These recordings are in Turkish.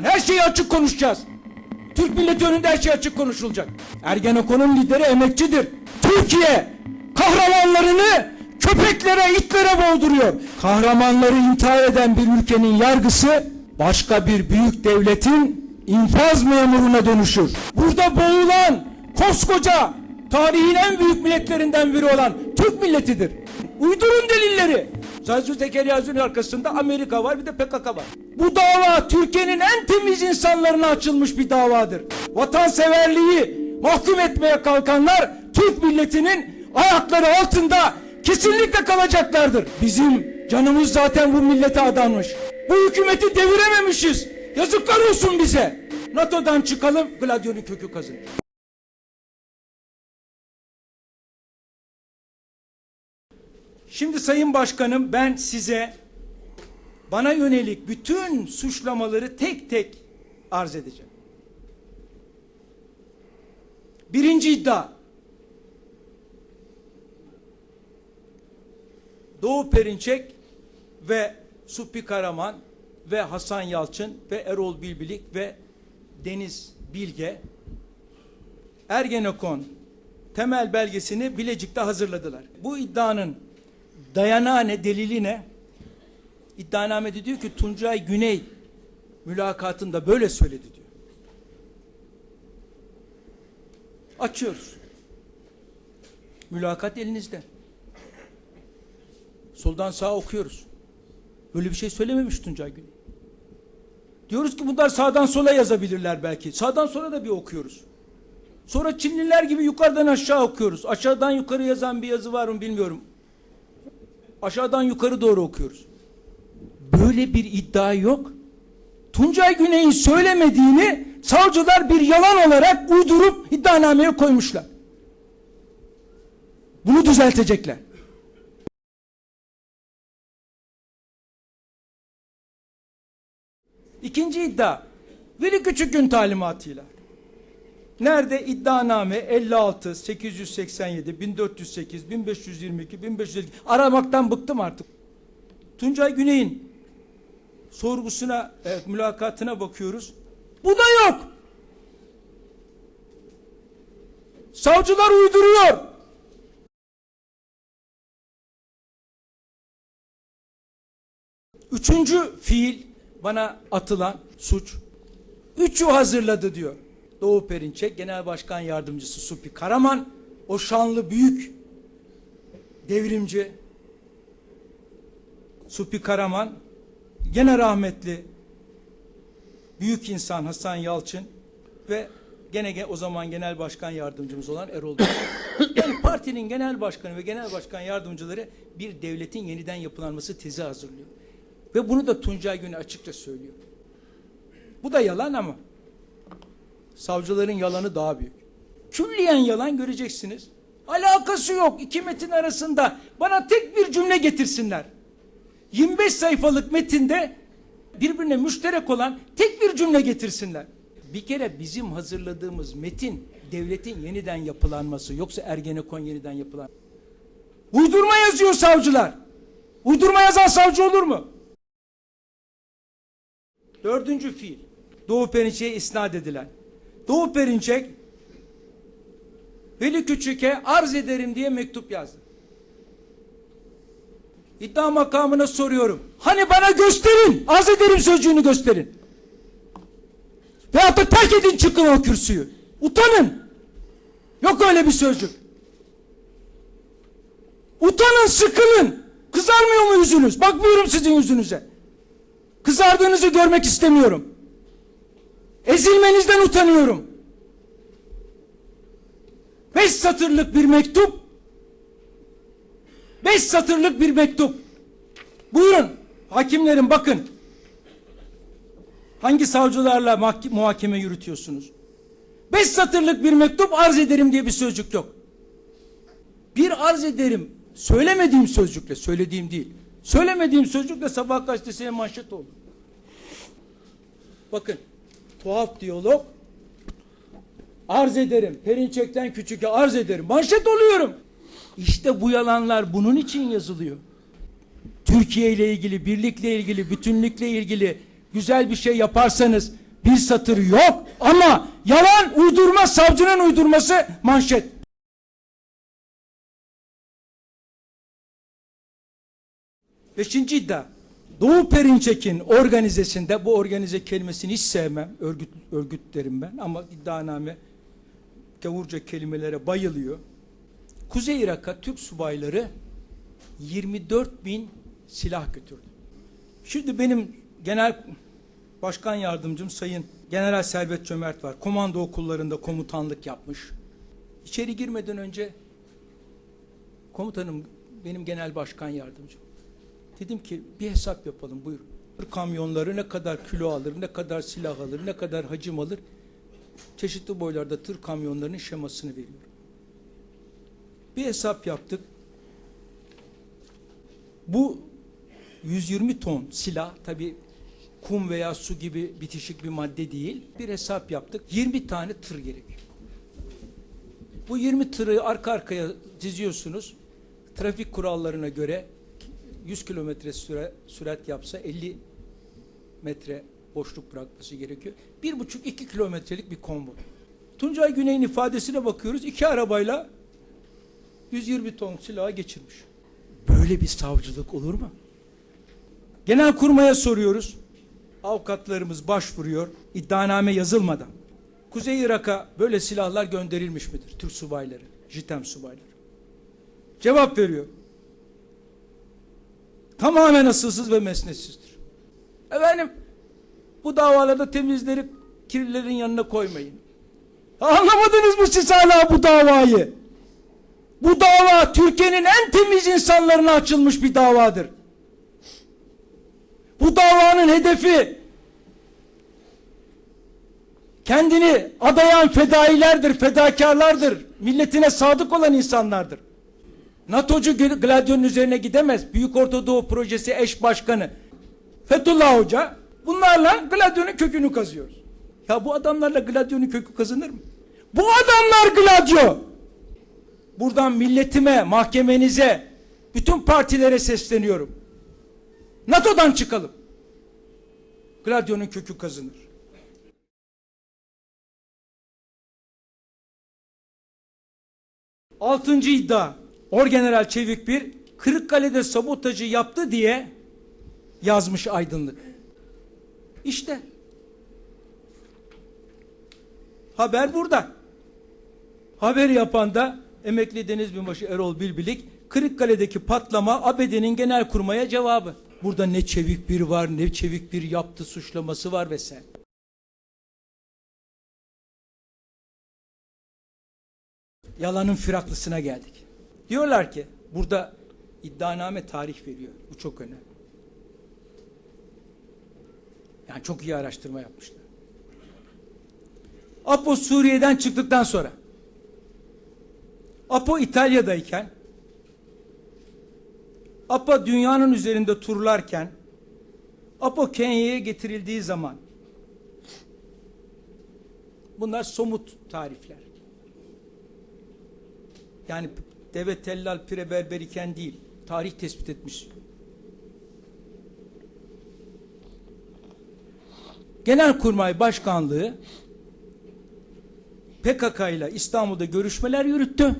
Her şeyi açık konuşacağız. Türk milleti önünde her şey açık konuşulacak. Ergenekon'un lideri emekçidir. Türkiye kahramanlarını köpeklere, itlere boğduruyor. Kahramanları intihar eden bir ülkenin yargısı başka bir büyük devletin infaz memuruna dönüşür. Burada boğulan koskoca tarihin en büyük milletlerinden biri olan Türk milletidir. Uydurun delilleri. Sadece Zekeriya'nın arkasında Amerika var bir de PKK var. Bu dava Türkiye'nin en temiz insanlarına açılmış bir davadır. Vatanseverliği mahkum etmeye kalkanlar Türk milletinin ayakları altında kesinlikle kalacaklardır. Bizim canımız zaten bu millete adanmış. Bu hükümeti devirememişiz. Yazıklar olsun bize. NATO'dan çıkalım, Gladio'nun kökü kazın. Şimdi Sayın Başkanım ben size bana yönelik bütün suçlamaları tek tek arz edeceğim. Birinci iddia. Doğu Perinçek ve Supi Karaman ve Hasan Yalçın ve Erol Bilbilik ve Deniz Bilge Ergenekon temel belgesini Bilecik'te hazırladılar. Bu iddianın dayanağı ne, delili ne? İddianamede diyor ki Tuncay Güney mülakatında böyle söyledi diyor. Açıyoruz. Mülakat elinizde. Soldan sağa okuyoruz. Böyle bir şey söylememiş Tuncay Güney. Diyoruz ki bunlar sağdan sola yazabilirler belki. Sağdan sola da bir okuyoruz. Sonra Çinliler gibi yukarıdan aşağı okuyoruz. Aşağıdan yukarı yazan bir yazı var mı bilmiyorum. Aşağıdan yukarı doğru okuyoruz. Böyle bir iddia yok. Tuncay Güney'in söylemediğini savcılar bir yalan olarak uydurup iddianameye koymuşlar. Bunu düzeltecekler. İkinci iddia. Veli Küçük'ün talimatıyla. Nerede iddianame 56, 887, 1408, 1522, 1522 aramaktan bıktım artık. Tuncay Güney'in sorgusuna, evet, mülakatına bakıyoruz. Bu da yok. Savcılar uyduruyor. Üçüncü fiil bana atılan suç. Üçü hazırladı diyor. Doğu Perinçek, Genel Başkan Yardımcısı Supi Karaman, o şanlı büyük devrimci Supi Karaman, gene rahmetli büyük insan Hasan Yalçın ve gene ge- o zaman genel başkan yardımcımız olan Erol yani partinin genel başkanı ve genel başkan yardımcıları bir devletin yeniden yapılanması tezi hazırlıyor. Ve bunu da Tuncay Güney açıkça söylüyor. Bu da yalan ama savcıların yalanı daha büyük. Külliyen yalan göreceksiniz. Alakası yok iki metin arasında. Bana tek bir cümle getirsinler. 25 sayfalık metinde birbirine müşterek olan tek bir cümle getirsinler. Bir kere bizim hazırladığımız metin devletin yeniden yapılanması yoksa Ergenekon yeniden yapılan. Uydurma yazıyor savcılar. Uydurma yazan savcı olur mu? Dördüncü fiil. Doğu Perinçek'e isnat edilen. Doğu Perinçek Veli Küçük'e arz ederim diye mektup yazdı. İddia makamına soruyorum. Hani bana gösterin. Arz ederim sözcüğünü gösterin. Veyahut da terk edin çıkın o kürsüyü. Utanın. Yok öyle bir sözcük. Utanın sıkılın. Kızarmıyor mu yüzünüz? Bakmıyorum sizin yüzünüze. Kızardığınızı görmek istemiyorum. Ezilmenizden utanıyorum. Beş satırlık bir mektup. Beş satırlık bir mektup. Buyurun hakimlerin bakın. Hangi savcılarla muhakeme yürütüyorsunuz? Beş satırlık bir mektup arz ederim diye bir sözcük yok. Bir arz ederim söylemediğim sözcükle söylediğim değil. Söylemediğim sözcükle sabah gazetesine manşet oldu. Bakın tuhaf diyalog arz ederim. Perinçek'ten küçüke arz ederim. Manşet oluyorum. İşte bu yalanlar bunun için yazılıyor. Türkiye ile ilgili, birlikle ilgili, bütünlükle ilgili güzel bir şey yaparsanız Bir satır yok ama yalan uydurma savcının uydurması manşet. Beşinci iddia. Doğu Perinçek'in organizesinde bu organize kelimesini hiç sevmem. Örgüt, örgüt derim ben ama iddianame gavurca kelimelere bayılıyor. Kuzey Irak'a Türk subayları 24 bin silah götürdü. Şimdi benim genel başkan yardımcım Sayın General Servet Cömert var. Komando okullarında komutanlık yapmış. İçeri girmeden önce komutanım benim genel başkan yardımcım. Dedim ki bir hesap yapalım buyurun. Kamyonları ne kadar kilo alır, ne kadar silah alır, ne kadar hacim alır. Çeşitli boylarda tır kamyonlarının şemasını veriyorum. Bir hesap yaptık. Bu 120 ton silah tabi kum veya su gibi bitişik bir madde değil. Bir hesap yaptık. 20 tane tır gerekiyor. Bu 20 tırı arka arkaya diziyorsunuz. Trafik kurallarına göre 100 kilometre süre, sürat yapsa 50 metre boşluk bırakması gerekiyor. Bir buçuk iki kilometrelik bir konvoy. Tuncay Güney'in ifadesine bakıyoruz. iki arabayla 120 ton silahı geçirmiş. Böyle bir savcılık olur mu? Genel kurmaya soruyoruz. Avukatlarımız başvuruyor. iddianame yazılmadan. Kuzey Irak'a böyle silahlar gönderilmiş midir? Türk subayları, JITEM subayları. Cevap veriyor. Tamamen asılsız ve mesnetsizdir. Efendim bu davalarda temizleri kirlilerin yanına koymayın. Anlamadınız mı siz hala bu davayı? Bu dava Türkiye'nin en temiz insanlarına açılmış bir davadır. Bu davanın hedefi kendini adayan fedailerdir, fedakarlardır. Milletine sadık olan insanlardır. NATO'cu Gladio'nun üzerine gidemez. Büyük Ortadoğu Projesi eş başkanı Fethullah Hoca bunlarla Gladio'nun kökünü kazıyoruz. Ya bu adamlarla Gladio'nun kökü kazınır mı? Bu adamlar Gladio. Buradan milletime, mahkemenize, bütün partilere sesleniyorum. NATO'dan çıkalım. Gladio'nun kökü kazınır. Altıncı iddia. Orgeneral Çevik bir Kırıkkale'de sabotajı yaptı diye yazmış aydınlık. İşte haber burada. Haber yapan da emekli deniz binbaşı Erol Bilbilik Kırıkkale'deki patlama ABD'nin genel kurmaya cevabı. Burada ne çevik bir var ne çevik bir yaptı suçlaması var vesaire. Yalanın firaklısına geldik. Diyorlar ki burada iddianame tarih veriyor. Bu çok önemli. Yani çok iyi araştırma yapmışlar. Apo Suriye'den çıktıktan sonra Apo İtalya'dayken Apo dünyanın üzerinde turlarken Apo Kenya'ya getirildiği zaman bunlar somut tarifler. Yani deve tellal pire berber iken değil. Tarih tespit etmiş. Genelkurmay Başkanlığı PKK ile İstanbul'da görüşmeler yürüttü.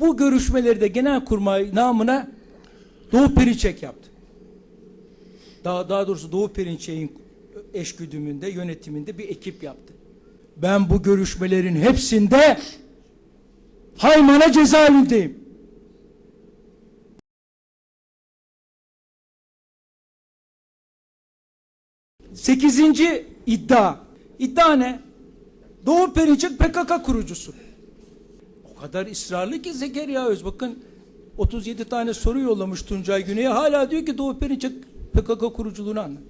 Bu görüşmeleri de Genelkurmay namına Doğu Perinçek yaptı. Daha, daha doğrusu Doğu Perinçek'in eşgüdümünde, yönetiminde bir ekip yaptı. Ben bu görüşmelerin hepsinde Haymana cezaevindeyim. Sekizinci iddia. İddia ne? Doğu Perinçek PKK kurucusu. O kadar ısrarlı ki Zekeriya Özbakın 37 tane soru yollamış Tuncay Güney'e. Hala diyor ki Doğu Perinçek PKK kuruculuğunu anlat.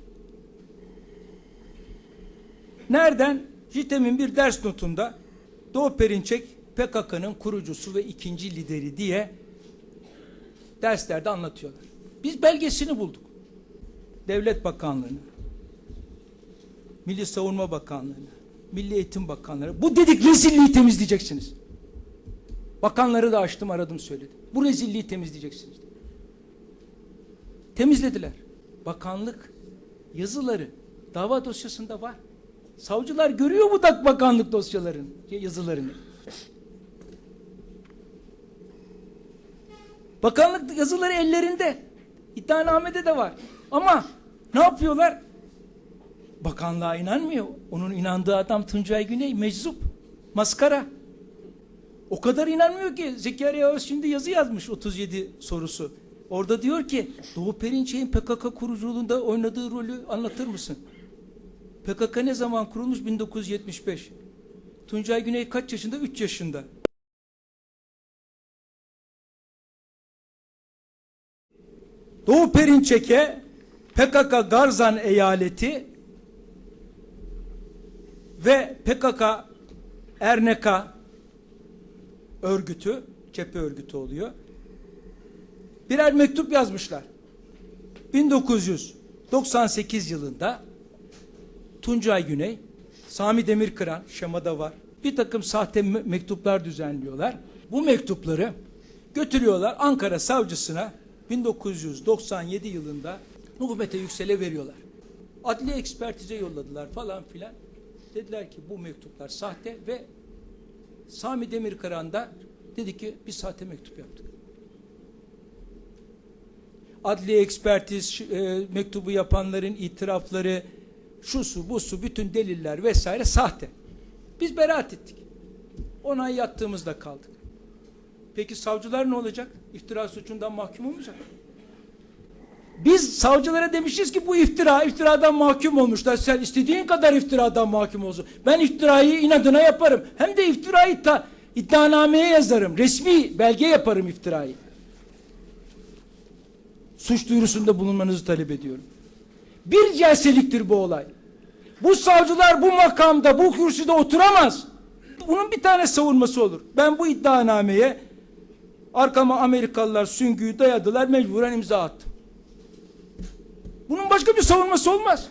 Nereden? JITEM'in bir ders notunda Doğu Perinçek PKK'nın kurucusu ve ikinci lideri diye derslerde anlatıyorlar. Biz belgesini bulduk. Devlet Bakanlığı'na, Milli Savunma Bakanlığı'na, Milli Eğitim Bakanlığı'na. Bu dedik rezilliği temizleyeceksiniz. Bakanları da açtım aradım söyledim. Bu rezilliği temizleyeceksiniz. Temizlediler. Bakanlık yazıları Dava dosyasında var. Savcılar görüyor bu dak bakanlık dosyaların yazılarını. Bakanlık yazıları ellerinde. İddianamede de var. Ama ne yapıyorlar? Bakanlığa inanmıyor. Onun inandığı adam Tuncay Güney meczup. Maskara. O kadar inanmıyor ki Zekeriya Öz şimdi yazı yazmış 37 sorusu. Orada diyor ki Doğu Perinçek'in PKK kuruculuğunda oynadığı rolü anlatır mısın? PKK ne zaman kurulmuş? 1975. Tuncay Güney kaç yaşında? 3 yaşında. Doğu Perinçek'e PKK Garzan eyaleti ve PKK Erneka örgütü, cephe örgütü oluyor. Birer mektup yazmışlar. 1998 yılında Tuncay Güney, Sami Demirkıran şemada var. Bir takım sahte me- mektuplar düzenliyorlar. Bu mektupları götürüyorlar Ankara savcısına 1997 yılında Nuhmete Yüksel'e veriyorlar. Adli ekspertize yolladılar falan filan. Dediler ki bu mektuplar sahte ve Sami Demirkıran da dedi ki biz sahte mektup yaptık. Adli ekspertiz e, mektubu yapanların itirafları, şu su bu su bütün deliller vesaire sahte. Biz beraat ettik. 10 ay yattığımızda kaldık. Peki savcılar ne olacak? İftira suçundan mahkum olmayacak. Biz savcılara demişiz ki bu iftira, iftiradan mahkum olmuşlar. Sen istediğin kadar iftiradan mahkum olsun. Ben iftirayı inadına yaparım. Hem de iftirayı ta, iddianameye yazarım. Resmi belge yaparım iftirayı. Suç duyurusunda bulunmanızı talep ediyorum. Bir celseliktir bu olay. Bu savcılar bu makamda, bu kürsüde oturamaz. Bunun bir tane savunması olur. Ben bu iddianameye arkama Amerikalılar süngüyü dayadılar, mecburen imza attım. Bunun başka bir savunması olmaz.